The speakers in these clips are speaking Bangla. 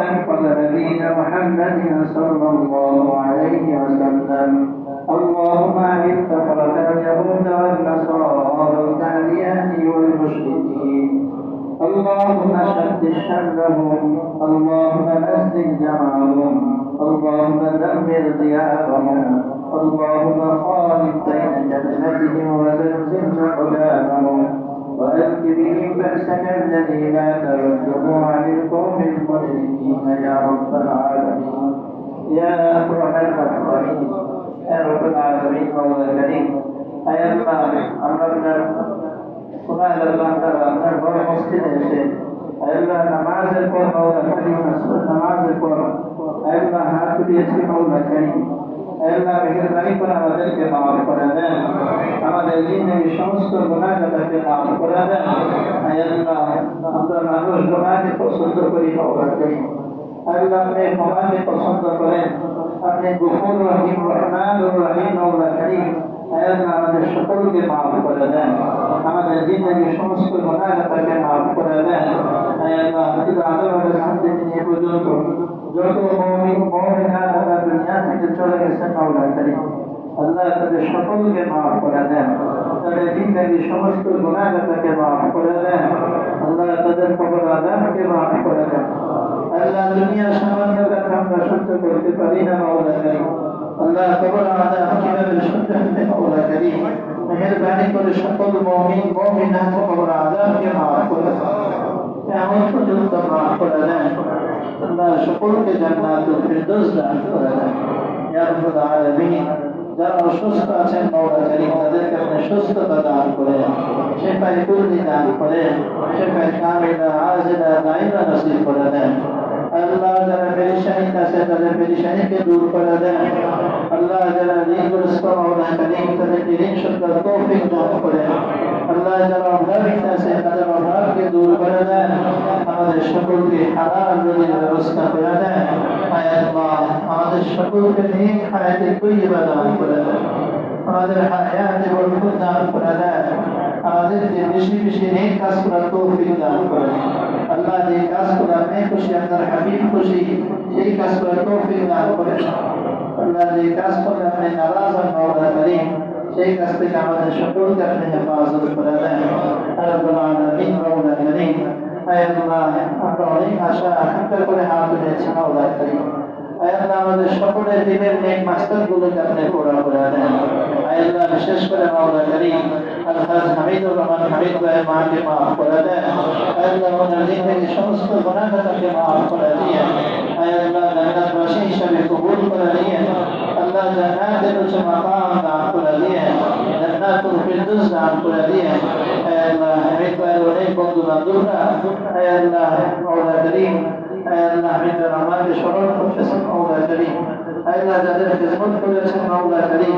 قبل نبينا محمد صلى الله عليه وسلم. اللهم اعز كفرة اليهود والنصارى والكافيات والمشركين. اللهم شد شرهم. اللهم مزق جمعهم اللهم دمر ديارهم. اللهم خالف بين جنتهم وزلزل اقدامهم وألق بهم بأسك الذي لا ترده عن القوم المشركين يا رب العالمين يا أكرم الأكرمين يا رب العالمين مولا الكريم أي الله أمرنا সোনায় আল্লাহ তাআলা আপনার বড় মসজিদে এসে আল্লাহ নামাজের পর মাওলা করিম আসর নামাজের পর আল্লাহ হাত তুলিয়েছি মাওলা করিম আল্লাহ মেহরবানি করে আমাদেরকে মাফ করে দেন। আমাদের জিন্দগি সমস্ত গুনাহটাকে মাফ করে দেন। আল্লাহ, আমরা মানুষ গুনাহকে পছন্দ করি মাফ করে গুণাগাতাকে যত থেকে চলে গেছেন মাওলা করিম। আল্লাহ তাদের সকলকে মাফ করে দেন। তাদের জিন্দগির সমস্ত গুণাগাতাকে মাফ করে দেন। আল্লাহ তাদের কবর আদামকে মাফ করে দেন। আল্লাহ দুনিয়ার সামান্য কথা আমরা সহ্য করতে পারি না মাওলা করিম। আল্লাহ কবর আদাম কীভাবে সহ্য করতে মাওলা করিম? মেহরবানি করে সকল মমিন, মমিনাত কবর আদামকে মাফ করে এমন পর্যন্ত মাফ করে দেন। আল্লাহ সকলকে জান্নাতুল ফিরদৌস দান করে দেন। রাব্বুল আলামিন যারা অসুস্থ আছেন মাওলা করিম তাদেরকে আপনি সুস্থতা দান করেন, শেফায়ে কুল্লি দান করেন, শেফায়ে কামিলা, আজিলা করে দেন। আল্লাহ যারা পেরেশানি তাদের পেরেশানিকে দূর করে দেন। আল্লাহ যারা ঋণগ্রস্ত মাওলা করিম তাদেরকে ঋণ দান করেন। আল্লাহ যারা অভাবিত আছে তাদের অভাবকে দূর করে দেন আমাদের সকলকে হালাল রুজির ব্যবস্থা করে দেন আমাদের সকলকে নেক হায়াতে তৈবা দান করে দেন আমাদের হায়াতে বরকত দান করে সেই কাজ থেকে আমাদের সকলকে আপনি হেফাজত করে দেন মাওলা করিম আল্লাহ আমরা অনেক আশা আকাঙ্ক্ষা করে হাত তুলেছি মাওলা করিম আয় আল্লাহ আমাদের সকলের দিনের নেক মাস্টার গুলোকে আপনি পুরা করে দেন আয় বিশেষ করে মাওলা করিম আলহাজ হামিদুর রহমান হামিদ ভাইয়ের মাকে মাফ করে দেন আয় আল্লাহ ওনার জিন্দগি সমস্ত জান্নাতুল ফিরদৌস দান করে দিয়ে আয় আল্লাহ হামিদ ভাইয়ের অনেক বন্ধু বান্ধবরা আয় আল্লাহ মাওলা করিম আয় আল্লাহ হামিদুর রহমানকে স্মরণ করতেছেন মাওলা করিম আয় আল্লাহ যাদের খিদমত করেছেন মাওলা করিম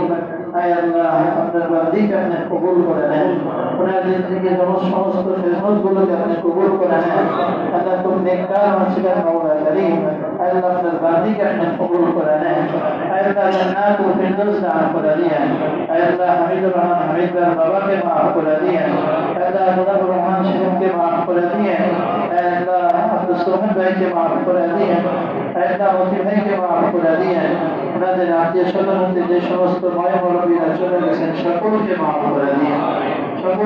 আয় আল্লাহ আপনার বান্দিকে আপনি কবুল করে নেন ওনার দিন থেকে যখন সমস্ত খিদমত গুলোকে আপনি কবুল করে নেন আল্লাহ খুব নেককার মানসিকার মাওলা করিম আয় আল্লাহ আপনার বান্দিকে আপনি কবুল করে নেন আয় আল্লাহ জান্নাতুল ফিরদৌস দান করে দিয়েন আয় আল্লাহ হামিদুর রহমান হামিদ ভাইয়ের বাবাকে মাফ করে দিয়েন আয় আল্লাহ মুনাফুর রহমান শিবকে মাফ করে দিয়েন আয় আল্লাহ আব্দুল সোহেল ভাইকে মাফ করে দিয়েন আয় আল্লাহ মতি ভাইকে মাফ করে দিয়েন ওনাদের আত্মীয় স্বজন যে সমস্ত ভয় মুরব্বীরা চলে গেছেন সকলকে মাফ করে দিয়েন